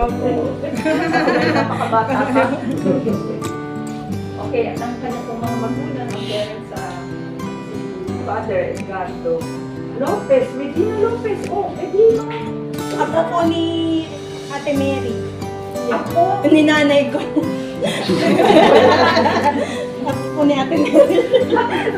Napakabata pa. okay, ang kanya pong mga magulang, ang parents sa Father Edgardo Lopez, Medina Lopez. Oh, Medina. Ako po ni Ate Mary. Ako. Ni nanay ko. Ako po ni Ate Mary.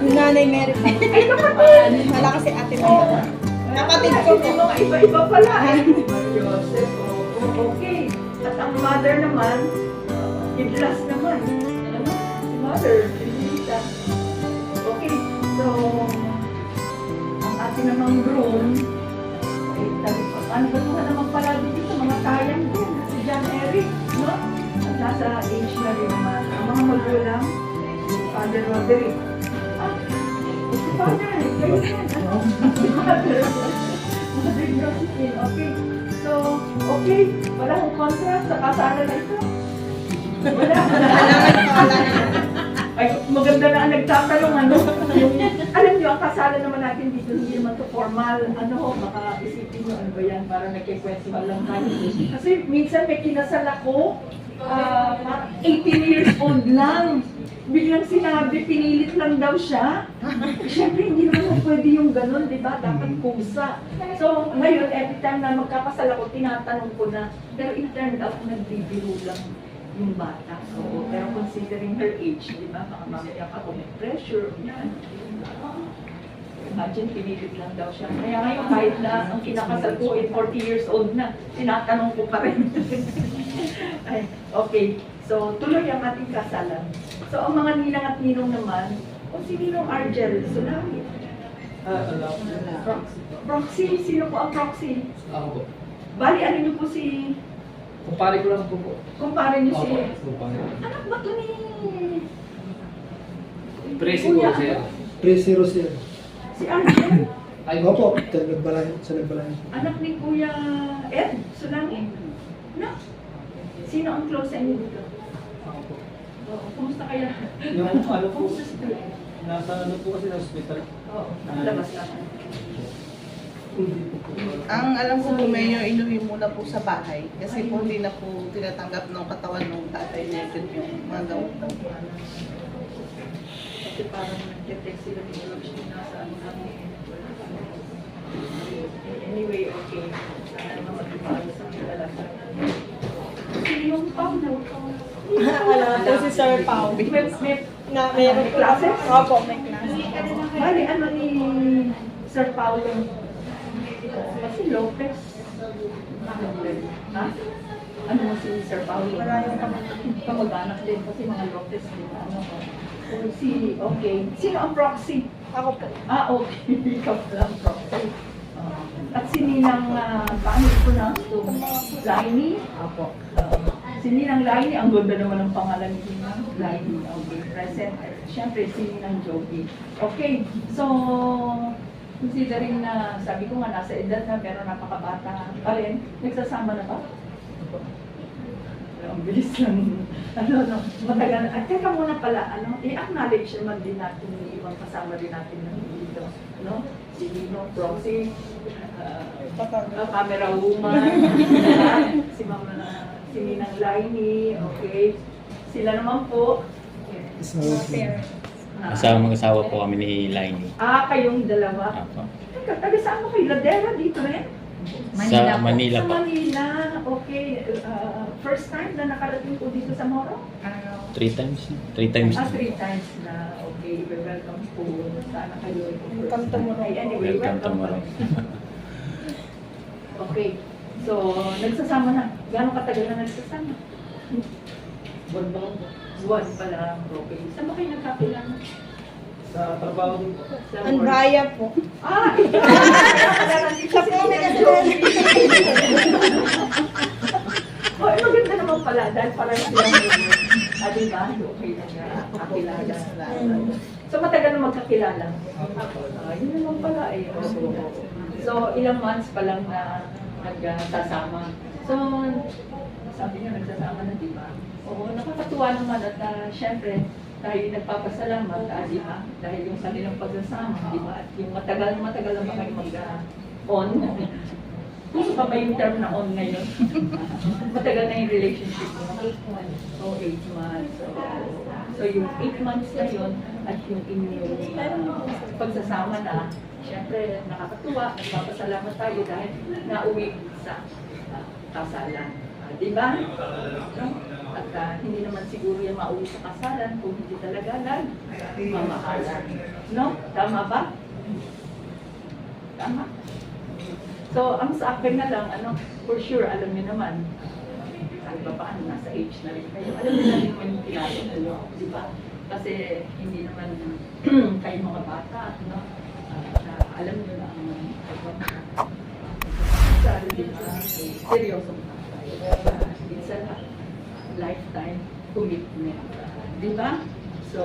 Ni nanay Mary. Ay, kapatid. Wala kasi Ate Mary. Kapatid ko po. iba-iba pala eh. Joseph, oh, okay. At ang mother naman, Iblas naman. Ano? Si mother, Iblas. Okay, so, ang ating namang groom, ay, ko, ano ba ito naman pala dito, mga kayang din, si John Eric, no? At nasa age na rin naman, ang mga magulang, si Father Roderick. Ah, si Father, kayo yan? Si Father, Mother okay. So, okay, wala akong contrast sa kasala na ito. Wala. Ay, maganda na ang nagtatanong, ano? Alam niyo, ang kasala naman natin dito, hindi naman to formal, ano baka isipin niyo, ano ba yan, para nagkikwentuhan lang tayo. Kasi minsan may kinasal ako, ah, 18 years old lang. Biglang sinabi, pinilit lang daw siya. Siyempre, hindi naman pwede yung ganun, di ba? Dapat kusa. So, ngayon, every time na magkakasal ako, tinatanong ko na, pero it turned out, nagbibiro lang yung bata. So, pero considering her age, di ba? Baka mamaya ako may pressure. Yan. Imagine, pinilit lang daw siya. Kaya ngayon, kahit na ang kinakasal ko ay 40 years old na, tinatanong ko pa rin. ay, okay. So, tuloy ang ating kasalan. So, ang mga ninang at ninong naman, o si Ninong Argel Sulami. Ah, alam. Proxy. Proxy, sino po ang proxy? Ako po. Bali, ano niyo po si, Kumpare ko lang po po. kumpare niyo si, Opo, kumpare. anak ba to ni... Presi Kuya, ko, sir. Pre-zero sir. Si Argel, Ay, Opo, sa nagbalayan. Sa nagbalayan. anak ni Kuya Ed Sulami. Na? Sino ang close sa inyo dito? Ako po. Oo, kumusta kaya? Yung ano po, Kumusta si Kuya? nasa ano po kasi sa hospital. Oo, po po. Ang alam ko po, Mayor, inuwi muna po sa bahay. Kasi po hindi na po tinatanggap ng katawan ng tatay niya yun yung mga gamot ng Kasi parang nag-text sila ni George na nasa ano kami. Anyway, okay. Sana naman mag-ibig sa talaga. Si yung Pao na Wala po si Sir Pao. May, may, Na meron May classes? Opo, may. Bali, ano ni Sir Paulo? Si Lopez. Ha? Ano mo si Sir Paulo? Wala yung kamag-anak din kasi mga Lopez din. Ano ko? O, si, okay. Sino ang proxy? Ako po. Ah, okay. Ikaw lang proxy. Ah, at si Ninang, uh, paano ko na ito? Laini? Apo. Si Ninang Laini, ang ganda naman ng pangalan ni Ninang Laini. Okay, present. Siyempre, si Ninang Joby. Okay, so, considering na, sabi ko nga, nasa edad na, pero napakabata pa rin, nagsasama na ba? Ang bilis ng, ano, no, matagal. At teka muna pala, ano, i-acknowledge naman din natin yung ibang kasama din natin na dito, no? Si Nino Proxy, uh, uh, camera woman, si Mama, si Ninang Laini, okay. Sila naman po, Isa ah, Kasama mag-asawa po kami ni Lainey. ah, kayong dalawa. Apo. Taga saan mo kayo? Ladera dito rin? Sa Manila Sa po. Manila, okay. Uh, first time na nakarating po dito sa Moro? Three times na. Three times Ah, na. three times na. Okay, welcome po. Sana kayo. Welcome to Moro. Okay, Anyway, Welcome to Moro. Okay. So, nagsasama na. Gano'ng katagal na nagsasama? Buwan ba ako? Buwan pa lang. Okay. Saan ba kayo nagkakilala? Sa trabaho din po. Sa work? Andrea po. Ah! Sa po, may Oh, eh, maganda naman pala dahil parang silang Ah, di ba? Okay na nga. Kakilala. So, matagal na magkakilala. Ah, yun naman pala eh. So, ilang months pa lang na nagsasama. So, sabi niya nagsasama na, di ba? Oo, nakakatuwa naman at ah, syempre, tayo nagpapasalamat, ah, di ba? Dahil yung kanilang pagsasama, di ba? At yung matagal matagal na kayo mag-on. Gusto pa ba yung term na on ngayon? Matagal na yung relationship mo. 8 months. Oh, 8 months. So, so yung 8 months na yun at yung inyong uh, pagsasama na, syempre nakakatuwa. Nagpapasalamat tayo dahil nauwi sa uh, kasalan. Ah, di ba? No? At ah, hindi naman siguro yung mauwi sa kasalan kung hindi talaga nagmamahalan. No? Tama ba? Tama. So, ang sa akin na lang, ano, for sure, alam niyo naman, kahit pa paano, nasa age na rin kayo. Alam niyo na rin yung kinalo niyo, di ba? Kasi hindi naman kayo mga bata, no? Ah, alam niyo na ang sa di ba, seryoso tayo. It's a lifetime commitment. Di ba? So,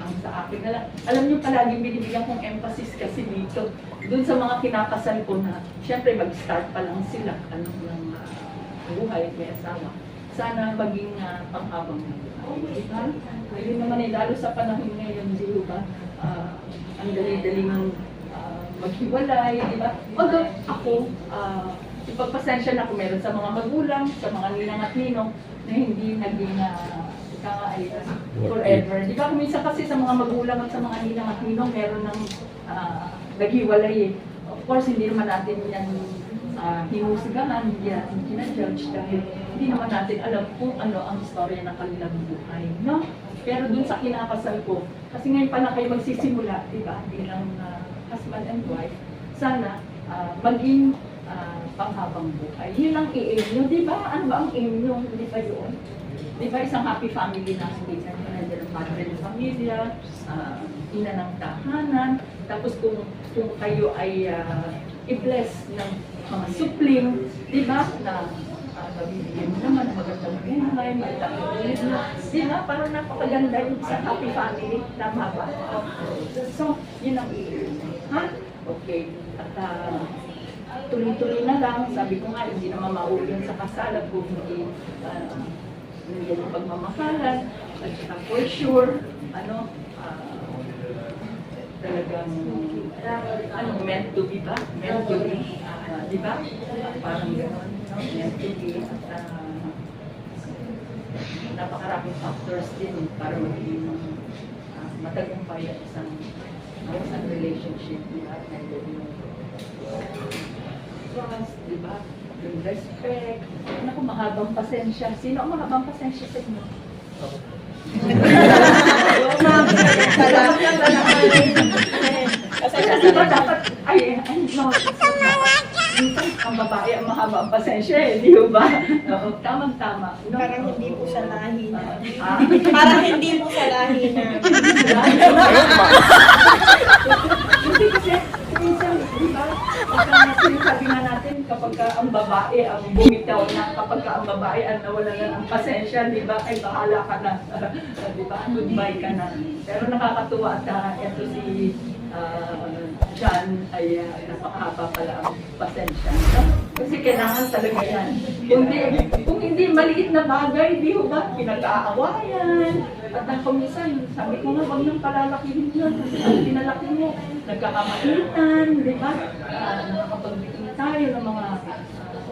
ang sa akin na lang, alam niyo palaging binibigyan kong emphasis kasi dito, dun sa mga kinakasal ko na, syempre mag-start pa lang sila, ano ng ah, buhay, may asawa. Sana maging uh, panghabang na buhay. Di ba? Ayun naman eh, lalo sa panahon ngayon, di ba? Ah, ang dali-daling ah, maghiwalay, di ba? Although ako, uh, ipagpasensya na kung meron sa mga magulang, sa mga ninang at ninong, na hindi naging uh, ah, forever. Di ba? Minsan kasi sa mga magulang at sa mga ninang at ninong, meron ng ah, naghiwalay eh. Of course, hindi naman natin yan uh, hinusgahan, hindi natin kinajudge dahil hindi naman natin alam kung ano ang istorya ng kanilang buhay. No? Pero dun sa kinakasal ko, kasi ngayon pa na kayo magsisimula, di ba, bilang ah, husband and wife, sana ah, maging ah, panghabang buhay. Yun ang i-aim nyo, di ba? Ano ba ang aim nyo? Di ba yun? Di ba isang happy family na hindi ka na nandiyan ang padre ng pamilya, ah, ina ng tahanan, tapos kung, kung kayo ay ah, i-bless ng mga supling, di ba, na uh, naman ng magandang buhay, magandang ulit mo. Di ba, parang napakaganda yung sa happy family, tama ba? So, yun ang Ha? Okay. At ah, tuloy-tuloy na lang, sabi ko nga, hindi naman maulan sa kasalan kung hindi uh, nandiyan yung pagmamahalan, at saka for sure, ano, ano, meant to be ba? Meant to be. Ah, di ba? Ah, parang gano'n. No? Meant to be. At ah, napakaraming factors din para maging uh, matagumpay ang isang ang isang relationship. Di ba? Nandiyan yung trust, di ba? Yung respect. Naku, mahabang pasensya. Sino ang mahabang pasensya sa inyo? Kasi Kasi di ba dapat, ay, ay, no, minsan ang babae ang mahaba ang pasensya eh, di ba? Oo, tamang-tama. No? parang hindi po sa lahi na. Ah, Parang hindi po sa lahi na. Hindi kasi, minsan, di ba? Pagka sinasabi nga natin, kapag ka ang babae ang bumitaw na, kapag ka ang babae ang nawala na ng pasensya, di ba? Ay, bahala ka na. di ba? Goodbye ka na. Pero nakakatuwa at uh, ito si ah, John ay uh, napakahaba pala ang pasensya. Kasi kailangan talaga yan. Kung hindi, kung hindi maliit na bagay, di ba? Pinag-aawayan. At ang kumisan, sabi ko nga, huwag nang palalakihin yun. Kasi ang pinalaki mo, nagkakamaitan, di ba? Uh, tayo ng mga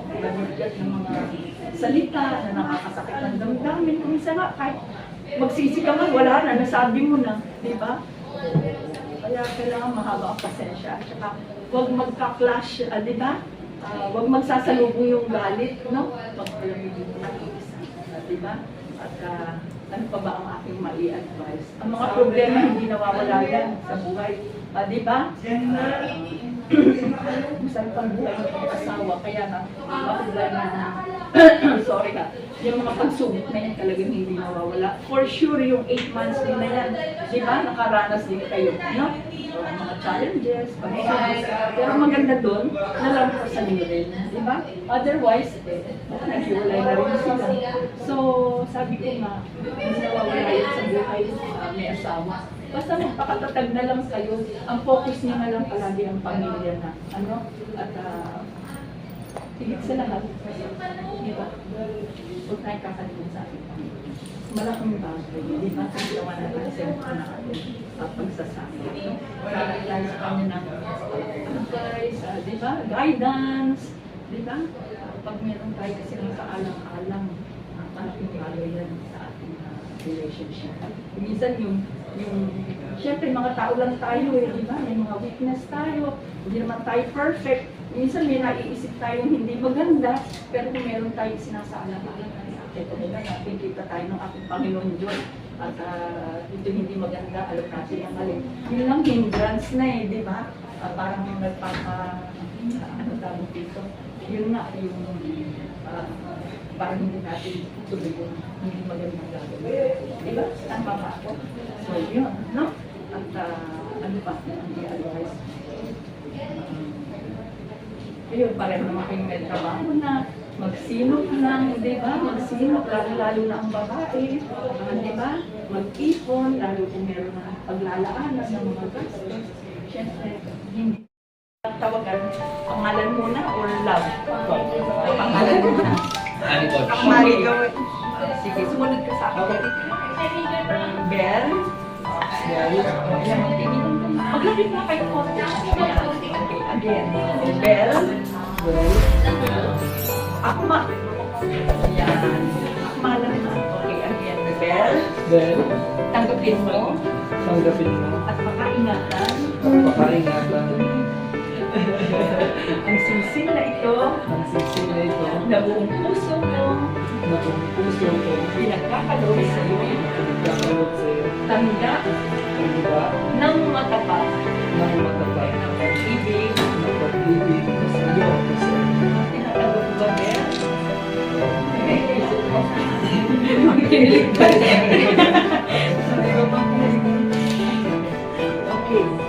uh, ng mga salita na nakakasakit ng damdamin. Kuminsan nga, kahit magsisi ka man, wala na, nasabi mo na, di ba? Kaya kailangan mahaba ang pasensya. At saka, huwag magka-clash, ah, di ba? Ah, huwag magsasalubong yung galit, no? Huwag alam yung nag-iisa, di ba? At ah, ano pa ba ang aking mai-advise? Ang mga problema hindi nawawala yan sa buhay. Ah, di ba? Ah, Masarap ang buhay ng mag-asawa, kaya na, mga problema na, sorry ka, yung mga pagsubok na yan talagang hindi nawawala. For sure, yung 8 months din na yan, di ba, nakaranas din kayo, no? So, mga challenges, pagsubok. Pero maganda doon, sa nyo rin, di ba? Otherwise, eh, naghiwalay na rin sila. So, sabi ko nga, hindi nawawala yan sa buhay, ah, may asawa. Basta magpakatatag na lang kayo, ang focus niya na lang palagi ang pamilya na, ano, at ah, higit sa lahat, di ba? Huwag tayong kakalimutan sa pamilya. Malaking bagay, di ba? Sa ginawa natin sa sentro na ating uh, pagsasama. No? Kailangan sa kanya ng advice, di ba? Guidance, Di ba? Pag meron tayo kasi ng kaalang-alang, uh, malaking bagay yan sa ating ah, relationship. Minsan yung, yung, syempre mga tao lang tayo eh, di ba? May mga weakness tayo, hindi naman tayo perfect. Minsan may naiisip tayong hindi maganda, pero kung meron tayong sa atin, talaga natin kita tayo ng ating Panginoon Diyos. At ah, ito hindi maganda, alam natin ang mali. Yun lang hindrance na eh, di ba? Ah, parang nagpapa, ano tawag dito, yun nga, yung ah, parang hindi natin tuloy yung hindi magandang gagawin. Di ba? Tama ba ako? So, yun, no? At ah, ano pa, hindi advice. Ayun, pareho naman kayong may trabaho na magsinop lang, di ba? Magsinop, lalo-lalo na ang babae, ah, di ba? Mag-ipon, lalo kung meron na paglalaanan ng mga gastos. Siyempre, hindi tawagan, pangalan muna or love? Pangalan muna. Ano po? Marigaw. Sige, sumunod ka sa akin. Bell. Magtingin ka. Maglapit na kayo. Okay, again. Bell. Akma. Ayan. Akma lang na. Okay, again. Bell. Then, Tanggapin mo tanggapin mo. at pakaingatan Pakaingatan ang singsing na ito ang sisi na ito na buong puso ko na kung puso ko pinagkakaloob sa iyo. nagkakalot sa iyo. Tanda Ang iba ng matapat ng matapat ng pag-ibig na pag-ibig sa iyo. Tinatanggap ko ba, Bel? Sabi ko, makikinig. Okay.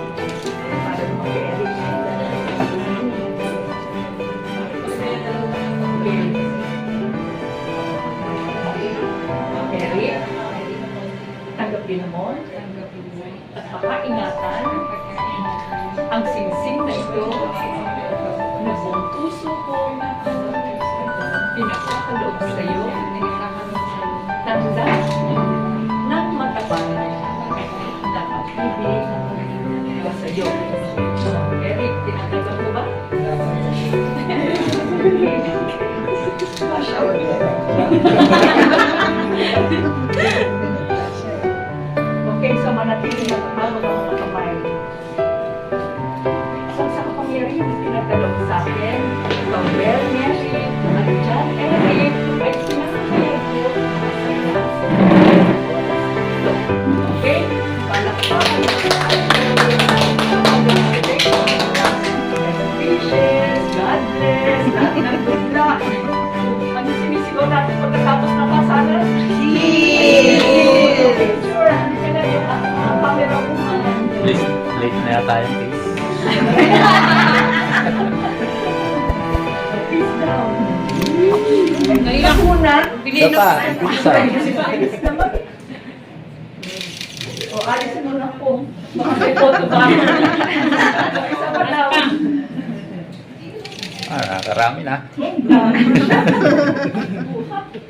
Yeah. Nakunan. Isa pa, isa. Ayos naman. O, alisin mo na po. Baka may photo ba? Isa pa daw. Ah, nakakarami na.